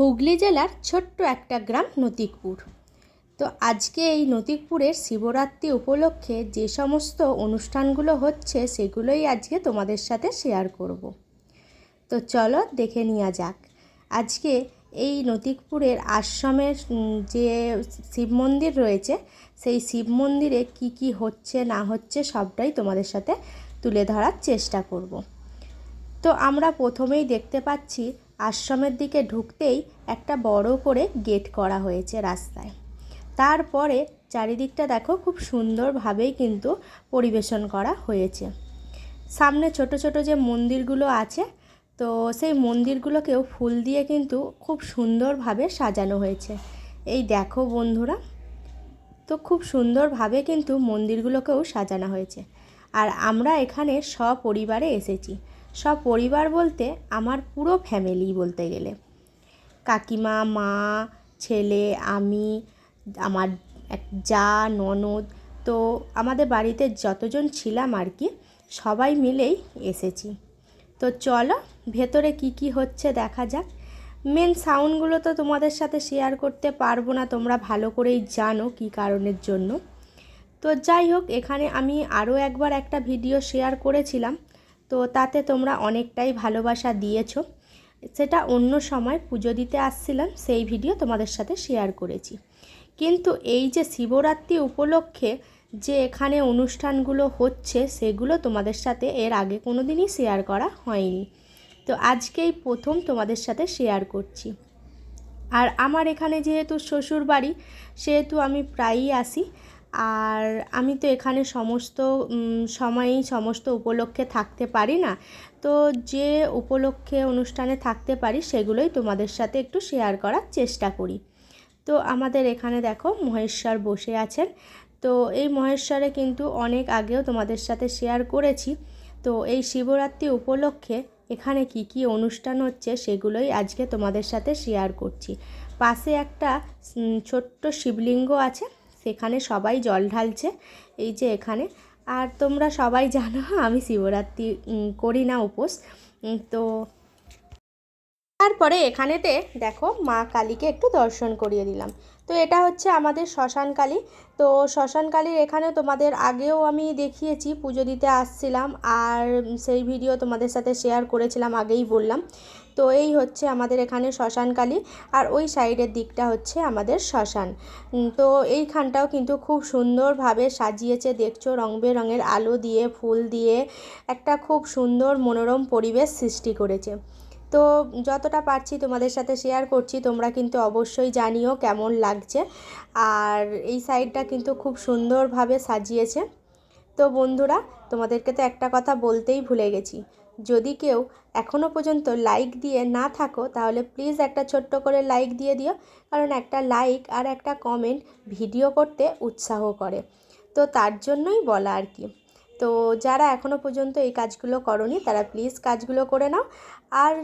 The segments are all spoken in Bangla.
হুগলি জেলার ছোট্ট একটা গ্রাম নতিকপুর তো আজকে এই নতিকপুরের শিবরাত্রি উপলক্ষে যে সমস্ত অনুষ্ঠানগুলো হচ্ছে, সেগুলোই আজকে তোমাদের সাথে শেয়ার করব। তো চলো দেখে নেওয়া যাক আজকে এই নতিকপুরের আশ্রমের যে শিব মন্দির রয়েছে, সেই শিব মন্দিরে কি কি হচ্ছে, না হচ্ছে, সবটাই তোমাদের সাথে তুলে ধরার চেষ্টা করব। তো আমরা প্রথমেই দেখতে পাচ্ছি আশ্রমের দিকে ঢুকতেই একটা বড় করে গেট করা হয়েছে রাস্তায়। তারপরে চারিদিকটা দেখো খুব সুন্দরভাবেই কিন্তু পরিবেশন করা হয়েছে। সামনে ছোট ছোট যে মন্দিরগুলো আছে, তো সেই মন্দিরগুলোকেও ফুল দিয়ে কিন্তু খুব সুন্দরভাবে সাজানো হয়েছে। এই দেখো বন্ধুরা, তো খুব সুন্দরভাবে কিন্তু মন্দিরগুলোকেও সাজানো হয়েছে। আর আমরা এখানে সপরিবারে এসেছি। সপরিবার বলতে আমার পুরো ফ্যামিলি বলতে গেলে। কাকিমা, মা, ছেলে, আমি, আমার এক যা, ননদ, তো আমাদের বাড়িতে যতজন ছিলাম আর কি, সবাই মিলেই এসেছি। তো চলো, ভেতরে কি কি হচ্ছে দেখা যাক। মেন সাউন্ডগুলো তো তোমাদের সাথে শেয়ার করতে পারব না, তোমরা ভালো করেই জানো কি কারণের জন্য। তো যাই হোক, এখানে আমি আরও একবার একটা ভিডিও শেয়ার করেছিলাম। তো তাতে তোমরা অনেকটাই ভালোবাসা দিয়েছ। সেটা অন্য সময় পুজো দিতে আসছিলাম, সেই ভিডিও তোমাদের সাথে শেয়ার করেছি। কিন্তু এই যে শিবরাত্রি উপলক্ষে যে এখানে অনুষ্ঠানগুলো হচ্ছে, সেগুলো তোমাদের সাথে এর আগে কোনো দিনই শেয়ার করা হয়নি। তো আজকেই প্রথম তোমাদের সাথে শেয়ার করছি। আর আমার এখানে যেহেতু শ্বশুর বাড়ি সেহেতু আমি প্রায়ই আসি। আর আমি তো এখানে সমস্ত সময়ই সমস্ত উপলক্ষে থাকতে পারি না। তো যে উপলক্ষে অনুষ্ঠানে থাকতে পারি সেগুলোই তোমাদের সাথে একটু শেয়ার করার চেষ্টা করি। তো আমাদের এখানে দেখো মহেশ্বর বসে আছেন। তো এই মহেশ্বরে কিন্তু অনেক আগেও তোমাদের সাথে শেয়ার করেছি। তো এই শিবরাত্রি উপলক্ষে এখানে কি কি অনুষ্ঠান হচ্ছে সেগুলোই আজকে তোমাদের সাথে শেয়ার করছি। পাশে একটা ছোট্ট শিবলিঙ্গ আছে। সেখানে সবাই জল ঢালছে, এই যে এখানে। আর তোমরা সবাই জানো, আমি শিবরাত্রি করি না উপোস। তো তারপরে এখানেতে দেখো মা কালীকে একটু দর্শন করিয়ে দিলাম। তো এটা হচ্ছে আমাদের শ্মশান কালী। তো শ্মশান কালীর এখানে তোমাদের আগেও আমি দেখিয়েছি, পুজো দিতে আসছিলাম আর সেই ভিডিও তোমাদের সাথে শেয়ার করেছিলাম, আগেই বললাম। তো এই হচ্ছে আমাদের এখানে শ্মশান কালী আর ওই সাইডের দিকটা হচ্ছে আমাদের শ্মশান। তো এইখানটাও কিন্তু খুব সুন্দরভাবে সাজিয়েছে, দেখছ, রং বেরঙের আলো দিয়ে, ফুল দিয়ে, একটা খুব সুন্দর মনোরম পরিবেশ সৃষ্টি করেছে। তো যতটা পারছি তোমাদের সাথে শেয়ার করছি, তোমরা কিন্তু অবশ্যই জানিও কেমন লাগছে। আর এই সাইডটা কিন্তু খুব সুন্দরভাবে সাজিয়েছে। তো বন্ধুরা, তোমাদেরকে তো একটা কথা বলতেই ভুলে গেছি। যদি কেউ এখনও পর্যন্ত লাইক দিয়ে না থাকো, তাহলে প্লিজ একটা ছোট্ট করে লাইক দিয়ে দিও। কারণ একটা লাইক আর একটা কমেন্ট ভিডিও করতে উৎসাহ করে। তো তার জন্যই বলা আর কি। তো যারা এখনও পর্যন্ত এই কাজগুলো করনি, তারা প্লিজ কাজগুলো করে নাও। আর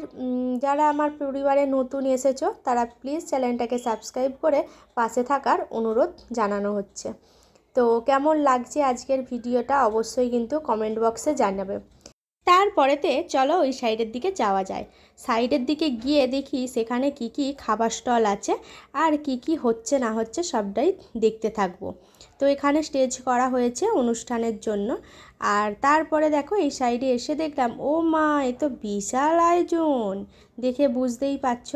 যারা আমার পরিবারে নতুন এসেছ, তারা প্লিজ চ্যানেলটাকে সাবস্ক্রাইব করে পাশে থাকার অনুরোধ জানানো হচ্ছে। তো কেমন লাগছে আজকের ভিডিওটা, অবশ্যই কিন্তু কমেন্ট বক্সে জানাবে। তারপরেতে চলো ওই সাইডের দিকে যাওয়া যায়। সাইডের দিকে গিয়ে দেখি সেখানে কি কি খাবার স্টল আছে আর কি কি হচ্ছে না হচ্ছে সবটাই দেখতে থাকব। তো এখানে স্টেজ করা হয়েছে অনুষ্ঠানের জন্য। আর তারপরে দেখো এই সাইডে এসে দেখলাম ও মা এ তো বিশাল আয়োজন। দেখে বুঝতেই পারছ।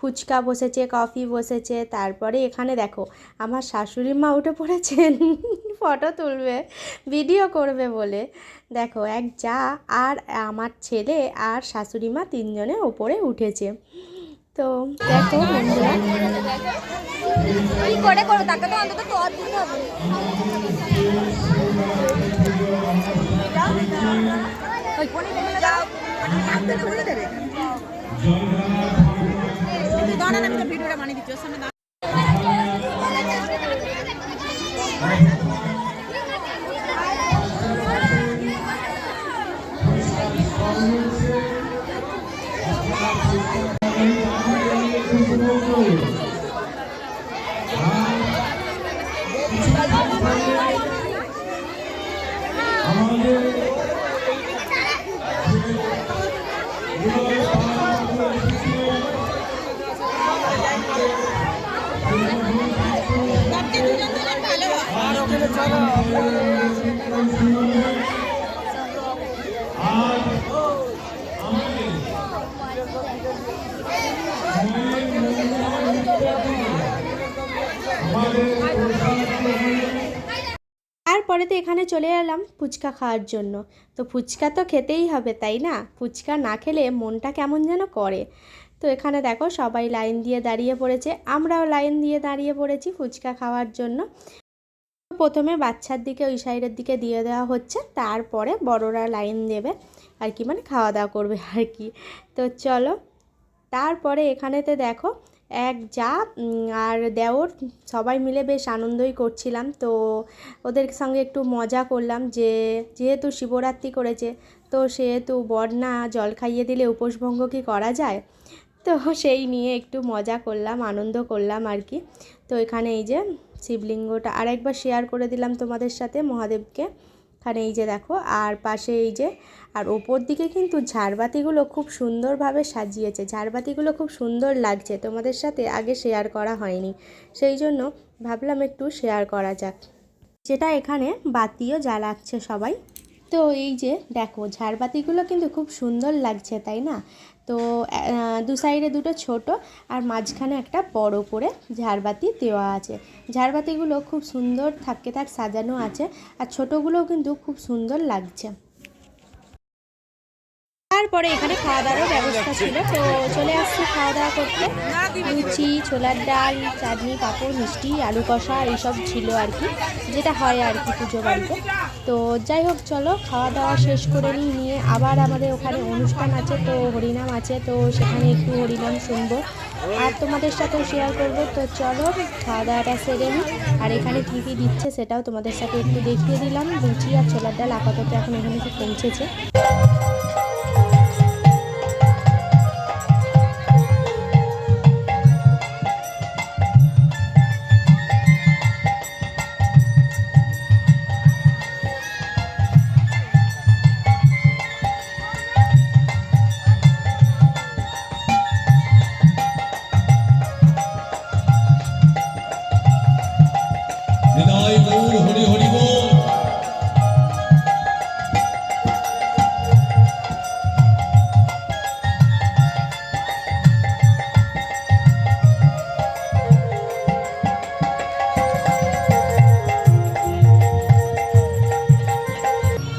ফুচকা বসেছে কফি বসেছে তারপরে এখানে দেখো আমার শাশুড়ি মা উঠে পড়েছেন ফটো তুলবে ভিডিও করবে বলে। দেখো এক যা আর আমার ছেলে আর শাশুড়ি মা তিনজনে ওপরে উঠেছে। তো দেখো বন্ধুরা। করে করো তাকে তো অন্তত তো দিতে হবে ওই কোণে বলে দাও বলে দেবে দাঁড়ান আমি তো ভিডিওটা বানিয়ে তারপরে তো এখানে চলে এলাম ফুচকা খাওয়ার জন্য। তো ফুচকা তো খেতেই হবে, তাই না? ফুচকা না খেলে মনটা কেমন যেন করে। তো এখানে দেখো সবাই লাইন দিয়ে দাঁড়িয়ে পড়েছে, আমরাও লাইন দিয়ে দাঁড়িয়ে পড়েছি ফুচকা খাওয়ার জন্য। প্রথমে বাচ্চার দিকে, ওই সাইডের দিকে দিয়ে দেওয়া হচ্ছে। তারপরে বড়রা লাইন দেবে আর কি মানে খাওয়া দাওয়া করবে আর কি। তো চলো, তারপরে এখানেতে দেখো, এক যা আর দেওর সবাই মিলে বেশ আনন্দই করছিলাম। তো ওদের সঙ্গে একটু মজা করলাম যে, যেহেতু শিবরাত্রি করেছে, তো সেহেতু বর না জল খাইয়ে দিলে উপোসভঙ্গ কি করা যায়? তো সেই নিয়ে একটু মজা করলাম, আনন্দ করলাম আর কি। তো এখানে এই যে শিবলিঙ্গটা আরেকবার শেয়ার করে দিলাম তোমাদের সাথে মহাদেবকে। এখানে এই যে দেখো, আর পাশে এই যে, আর ওপর দিকে কিন্তু ঝাড়বাতিগুলো খুব সুন্দরভাবে সাজিয়েছে। ঝাড়বাতিগুলো খুব সুন্দর লাগছে, তোমাদের সাথে আগে শেয়ার করা হয়নি। সেই জন্য ভাবলাম একটু শেয়ার করা যাক। যেটা এখানে বাতিও জ্বালাচ্ছে সবাই। তো এই যে দেখো, ঝাড়বাতিগুলো কিন্তু খুব সুন্দর লাগছে, তাই না? তো দু সাইডে দুটো ছোট আর মাঝখানে একটা বড় করে ঝাড়বাতি দেওয়া আছে। ঝাড়বাতিগুলো খুব সুন্দর থাকে থাক সাজানো আছে আর ছোটোগুলোও কিন্তু খুব সুন্দর লাগছে। তারপরে এখানে খাওয়া দাওয়ার ব্যবস্থা ছিল। তো চলে আসছি খাওয়া দাওয়া করতে। লুচি, ছোলার ডাল, চাটনি, পাঁপড়, মিষ্টি, আলু কষা এইসব ছিল আর কি, যেটা হয় আর কি পুজো বাড়িতে। তো যাই হোক, চলো খাওয়া দাওয়া শেষ করে নিই, নিয়ে আবার আমাদের ওখানে অনুষ্ঠান আছে, তো হরিনাম আছে, তো সেখানে একটু হরিনাম শুনব। আর তোমাদের সাথেও শেয়ার করব, তো চলো খাওয়া দাওয়াটা সেরে নিই। আর এখানে কী কী দিচ্ছে সেটাও তোমাদের সাথে একটু দেখিয়ে দিলাম। লুচি আর ছোলার ডাল আপাতত এখন এখানে কি পৌঁছেছে। হৃদয়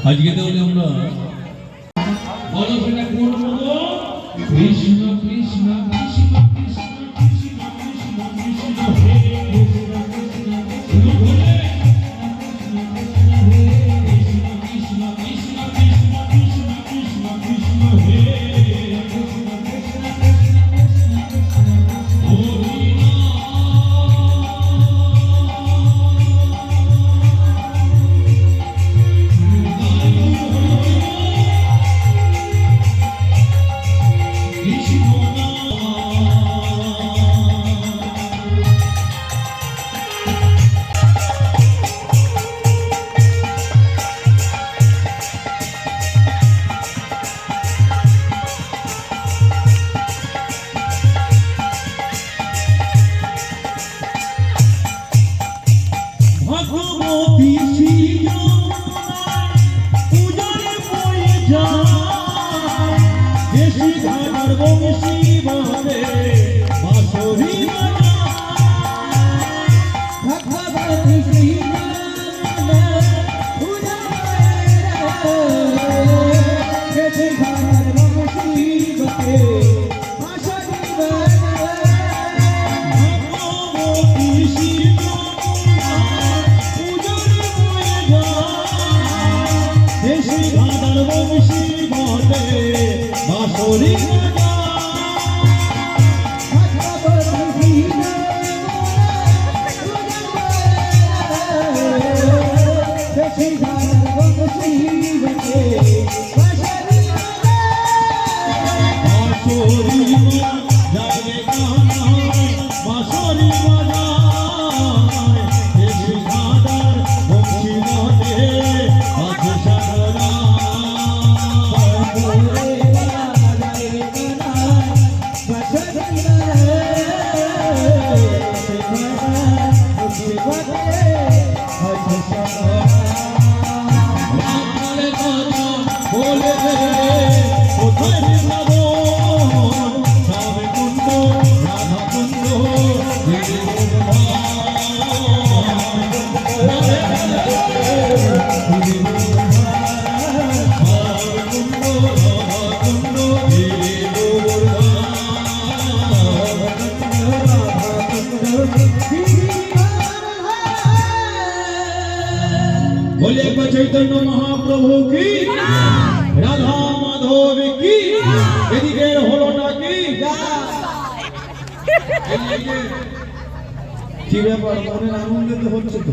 আজকে তাহলে আমরা বড় Thank you. বলে চৈতন্য মহাপ্রভু কি রাধা মাধব কি এদিকে হলো না কি কি ব্যাপার মনের আনন্দে তো হচ্ছে তো